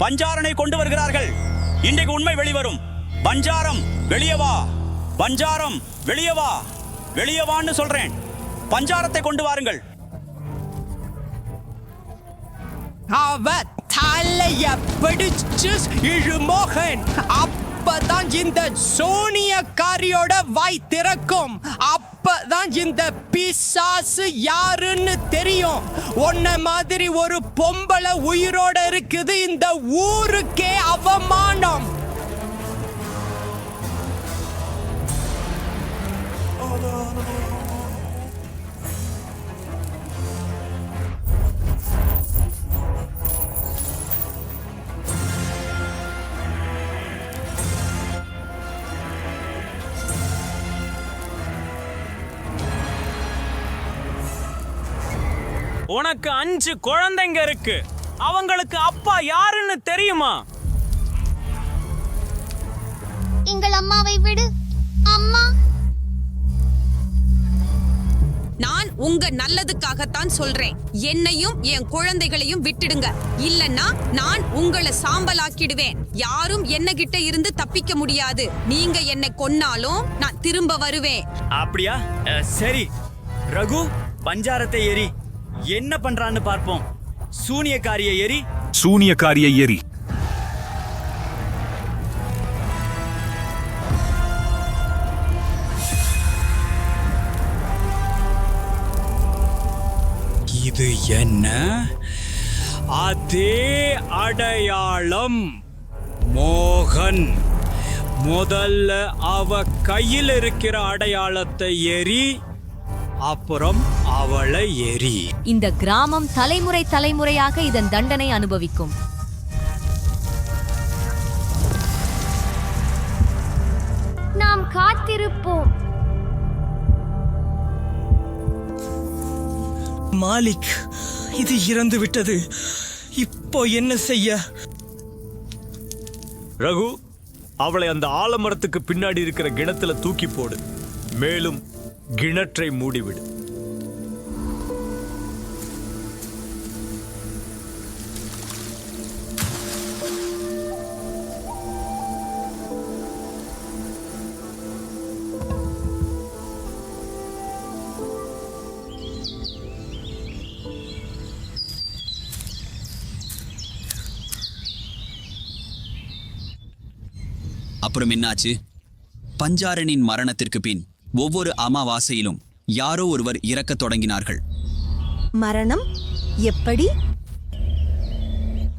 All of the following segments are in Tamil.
பஞ்சாரனை கொண்டு வருகிறார்கள். இன்றைக்கு உண்மை வெளிவரும். பஞ்சாரம் வெளியே வா. பஞ்சாரம் வெளியே வா. வெளியே வான்னு சொல்றேன். பஞ்சாரத்தை கொண்டு வாருங்கள். அவ தலைய பிடிச்சு இழுமோகன் அப்பதான் இந்த சோனியக்காரியோட வாய் திறக்கும். அப்பதான் இந்த பிசாசு யாருன்னு தெரியும். உன்ன மாதிரி ஒரு பொம்பளை உயிரோட இருக்குது இந்த ஊருக்கே அவமானம். உனக்கு அஞ்சு குழந்தைங்க இருக்கு. அவங்களுக்கு அப்பா யாருன்னு தெரியுமா? எங்கள் அம்மாவை விடு. அம்மா. நான் உங்க நல்லதுக்காகத்தான் சொல்றேன். என்னையும் என் குழந்தைகளையும் விட்டுடுங்க. இல்லன்னா நான் உங்களை சாம்பலாக்கிடுவேன். யாரும் என்ன கிட்ட இருந்து தப்பிக்க முடியாது. நீங்க என்னை கொன்னாலும் நான் திரும்ப வருவேன். அப்படியா? சரி. ரகு பஞ்சாரத்தை எரி என்ன பண்றான்னு பார்ப்போம். சூனியக்காரிய எரி சூனியக்காரியை எரி இது என்ன? அதே அடையாளம். மோகன் முதல்ல அவ கையில் இருக்கிற அடையாளத்தை எரி அப்புறம் அவளை எரி. இந்த கிராமம் தலைமுறை தலைமுறையாக இதன் தண்டனை அனுபவிக்கும். நாம் காத்திருப்போம். மாலிக் இது இறந்து விட்டது. இப்போ என்ன செய்ய? ரகு அவளை அந்த ஆலமரத்துக்கு பின்னாடி இருக்கிற கிணத்துல தூக்கி போடு. மேலும் கிணற்றை மூடிவிடு. அப்புறம் என்னாச்சு? பஞ்சாரனின் மரணத்திற்கு பின் ஒவ்வொரு அமாவாசையிலும் யாரோ ஒருவர் இறக்கத் தொடங்கினார்கள். மரணம் எப்படி?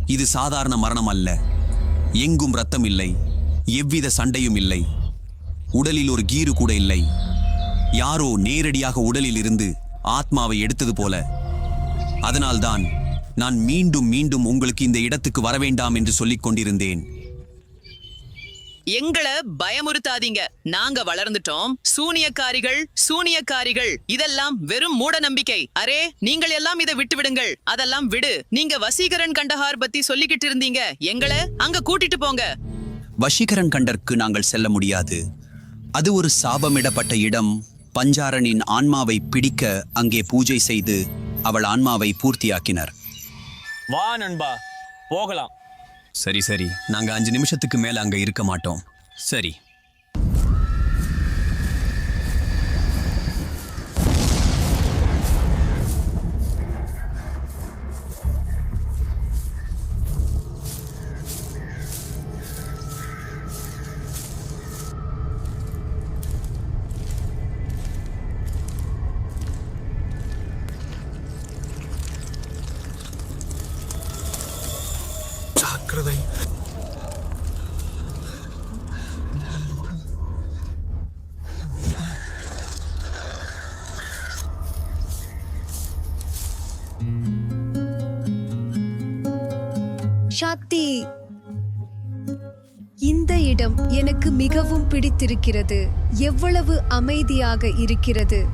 இது சாதாரண மரணம் அல்ல. எங்கும் ரத்தம் இல்லை. எவ்வித சண்டையும் இல்லை. உடலில் ஒரு கீறு கூட இல்லை. யாரோ நேரடியாக உடலில் இருந்து ஆத்மாவை எடுத்தது போல. அதனால்தான் நான் மீண்டும் மீண்டும் உங்களுக்கு இந்த இடத்துக்கு வரவேண்டாம் என்று சொல்லிக் கொண்டிருந்தேன். எங்களை பயமுறுத்தாதீங்க. நாங்க வளர்ந்துட்டோம். சூனியக்காரிகள் சூனியக்காரிகள் இதெல்லாம் வெறும் மூட நம்பிக்கை அரே நீங்கள் எல்லாம் இதை விட்டு விடுங்கள் அதெல்லாம் விடு. நீங்க வசீகரன் கண்டஹார் பத்தி சொல்லிக்கிட்டு இருந்தீங்க. எங்களை அங்க கூட்டிட்டு போங்க. வஷீகரன் கண்டற்கு நாங்கள் செல்ல முடியாது. அது ஒரு சாபமிடப்பட்ட இடம். பஞ்சாரனின் ஆன்மாவை பிடிக்க அங்கே பூஜை செய்து அவள் ஆன்மாவை பூர்த்தியாக்கினர். வா நண்பா போகலாம். சரி சரி. நாங்க அஞ்சு நிமிஷத்துக்கு மேல அங்க இருக்க மாட்டோம். சரி. சாத்தி இந்த இடம் எனக்கு மிகவும் பிடித்திருக்கிறது. எவ்வளவு அமைதியாக இருக்கிறது.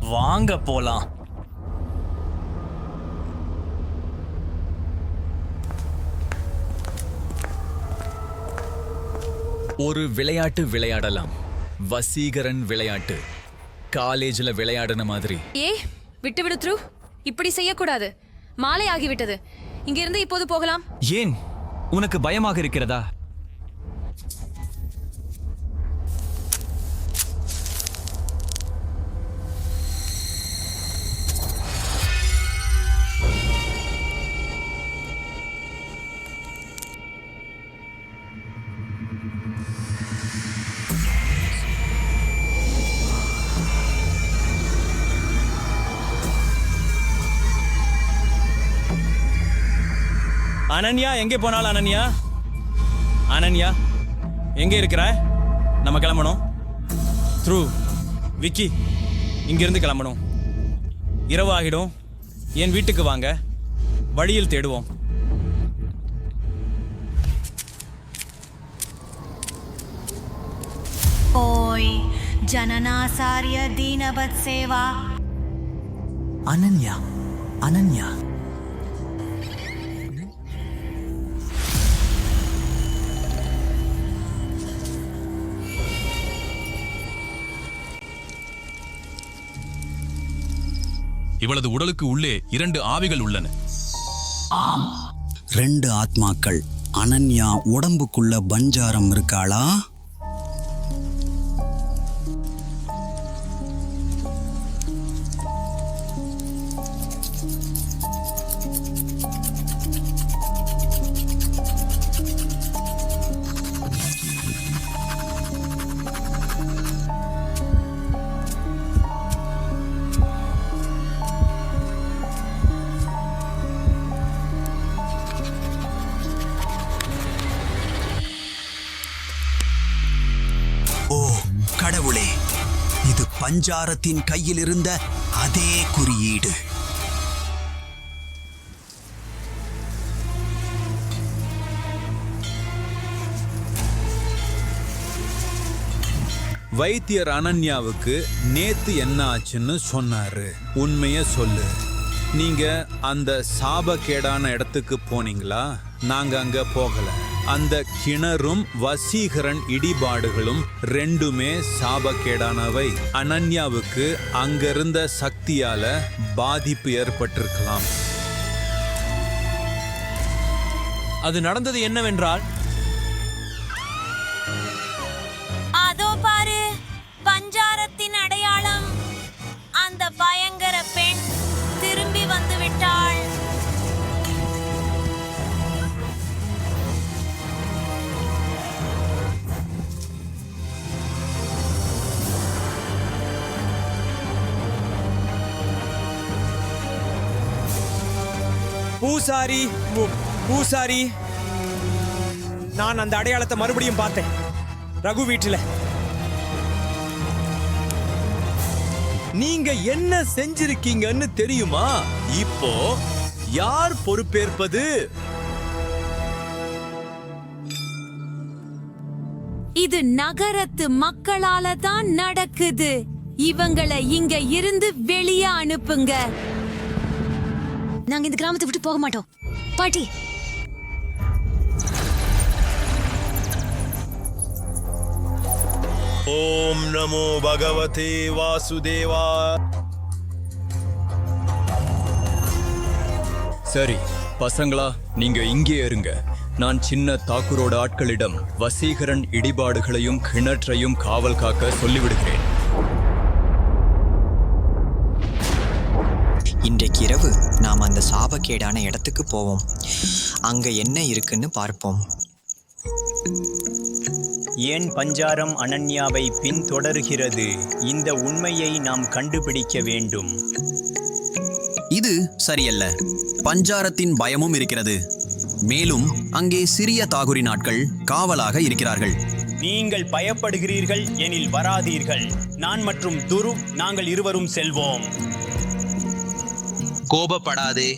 வாங்க போலாம். ஒரு விளையாட்டு விளையாடலாம். வசீகரன் விளையாட்டு. காலேஜ்ல விளையாடின மாதிரி. ஏ விட்டுவிடு த்ரு. இப்படி செய்யக்கூடாது. மாலை ஆகிவிட்டது. இங்கிருந்து இப்போது போகலாம். ஏன்? உனக்கு பயமாக இருக்கிறதா? அனன்யா எங்கே போனாலும் அனன்யா? அனன்யா எங்கே இருக்கிற நம்ம கிளம்பணும். த்ரூ விக்கி இங்கிருந்து கிளம்பணும். இரவு ஆகிடும் என் வீட்டுக்கு வாங்க. வழியில் தேடுவோம். ஓய் ஜனநாசாரிய தீனவத் சேவா. அனன்யா அனன்யா. இவளது உடலுக்கு உள்ளே இரண்டு ஆவிகள் உள்ளன. ரெண்டு ஆத்மாக்கள் அனன்யா உடம்புக்குள்ள பஞ்சாரம் இருக்காளா? பஞ்சாரத்தின் கையில் இருந்த அதே குறியீடு. வைத்தியர் அனன்யாவுக்கு நேத்து என்ன ஆச்சுன்னு சொன்னாரு. உண்மைய சொல்லு. நீங்க அந்த சாபக்கேடான இடத்துக்கு போனீங்களா? நாங்க அங்க போகலை. அந்த கிணறும் வசீகரன் இடிபாடுகளும் ரெண்டுமே சாபக்கேடானவை. அனன்யாவுக்கு அங்கிருந்த சக்தியால பாதிப்பு ஏற்பட்டிருக்கலாம். அது நடந்தது என்னவென்றால் பூசாரி பூசாரி நான் அந்த அடையாளத்தை மறுபடியும் பார்த்தேன். ரகு வீட்டுல. நீங்க என்ன செஞ்சிருக்கீங்கன்னு தெரியுமா? இப்போ யார் பொறுப்பேற்பது? இது நகரத்து மக்களால தான் நடக்குது. இவங்களை இங்க இருந்து வெளியே அனுப்புங்க. நாங்க இந்த கிராமத்தை விட்டு போக மாட்டோம். பாட்டி. ஓம் நமோ பகவதே வாசுதேவா. சரி பசங்களா நீங்க இங்கே இருங்க. நான் சின்ன தாக்கூரோட ஆட்களிடம் வசீகரன் இடிபாடுகளையும் கிணற்றையும் காவல் காக்க சொல்லிவிடுகிறேன். இன்றைக்கு இரவு நாம் அந்த சாபக்கேடான இடத்துக்கு போவோம். அங்க என்ன இருக்குன்னு பார்ப்போம். ஏன் பஞ்சாரம் அனன்யாவை பின்தொடர்கிறது? இந்த உண்மையை நாம் கண்டுபிடிக்க வேண்டும். இது சரியல்ல. பஞ்சாரத்தின் பயமும் இருக்கிறது. மேலும் அங்கே சிறிய தாகுரி நாட்கள் காவலாக இருக்கிறார்கள். நீங்கள் பயப்படுகிறீர்கள் எனில் வராதீர்கள். நான் மற்றும் துரு நாங்கள் இருவரும் செல்வோம். கோபப்படாதே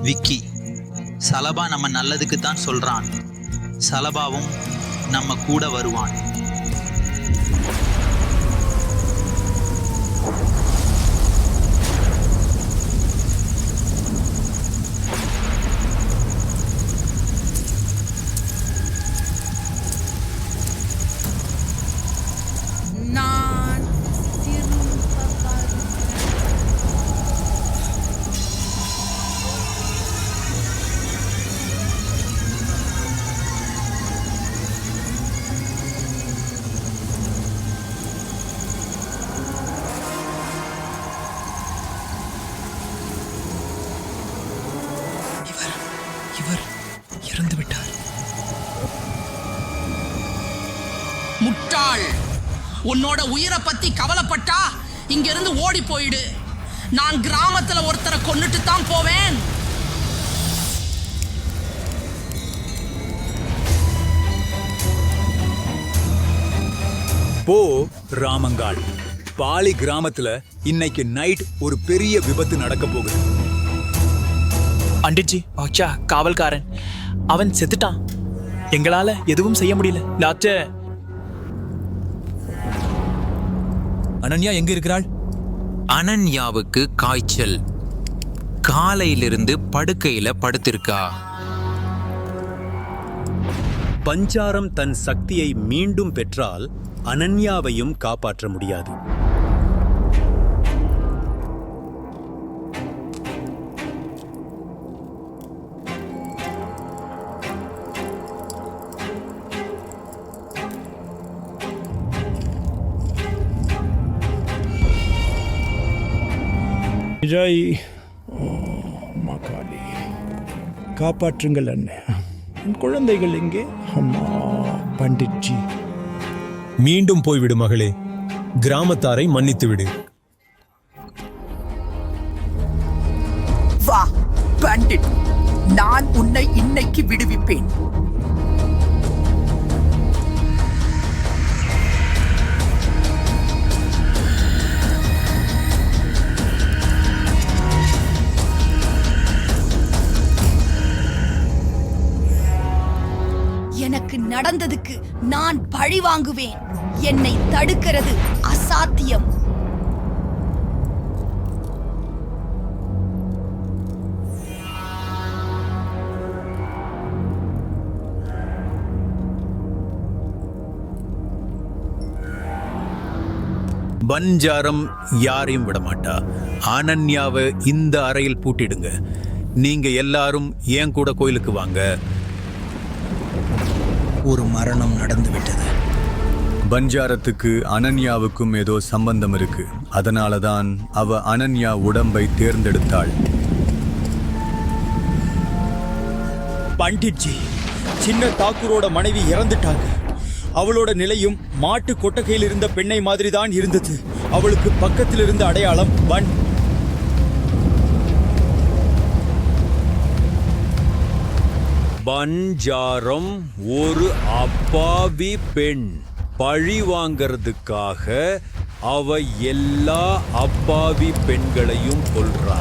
விக்கி. சலபா நம்ம நல்லதுக்கு தான் சொல்றான். சலபாவும் நம்ம கூட வருவான். உன்னோட உயிரை பத்தி கவலைப்பட்டா இங்க இருந்து ஓடி போயிடு. நான் கிராமத்துல ஒருத்தரை கொன்னுட்டு தான் போவேன். போ ராமங்காள் பாலி கிராமத்துல இன்னைக்கு நைட் ஒரு பெரிய விபத்து நடக்க போகுது. பண்டிட்ஜி பாக்ஷா காவல்காரன். அவன் செத்துட்டான். எங்களால எதுவும் செய்ய முடியல. டாக்டர் அனன்யா எங்க இருக்கிறாள்? அனன்யாவுக்கு காய்ச்சல். காலையிலிருந்து படுக்கையில படுத்திருக்கா. பஞ்சாரம் தன் சக்தியை மீண்டும் பெற்றால் அனன்யாவையும் காப்பாற்ற முடியாது. விஜய் மகாலி காப்பாற்றுங்கள் அண்ணன் என் குழந்தைகள் எங்கே? அம்மா பண்டிட்ஜி. மீண்டும் போய்விடு மகளே. கிராமத்தாரை மன்னித்து விடு வா பண்டிட். நான் உன்னை இன்னைக்கு விடுவிப்பேன். எனக்கு நடந்ததுக்கு நான் பழி வாங்குவேன். என்னை தடுக்கிறது அசாத்தியம். பஞ்சாரம் யாரையும் விடமாட்டா? அனன்யாவை இந்த அறையில் பூட்டிடுங்க. நீங்க எல்லாரும் ஏன் கூட கோயிலுக்கு வாங்க. ஒரு மரணம் நடந்து விட்டது பஞ்சாரத்துக்கு அனன்யாவுக்கும் ஏதோ சம்பந்தம் இருக்கு. அதனால தான் அவ அனன்யா உடம்பை தேர்ந்தெடுத்தாள். பண்டிட்ஜி சின்ன தாக்கூரோட மனைவி இறந்துட்டாங்க. அவளோட நிலையும் மாட்டு கொட்டகையில் இருந்த பெண்ணை மாதிரி தான் இருந்தது. அவளுக்கு பக்கத்தில் இருந்த அடையாளம் பன் பஞ்சாரம் ஒரு அப்பாவி பெண் பழி வாங்கிறதுக்காக அவ எல்லா அப்பாவி பெண்களையும் கொல்றா.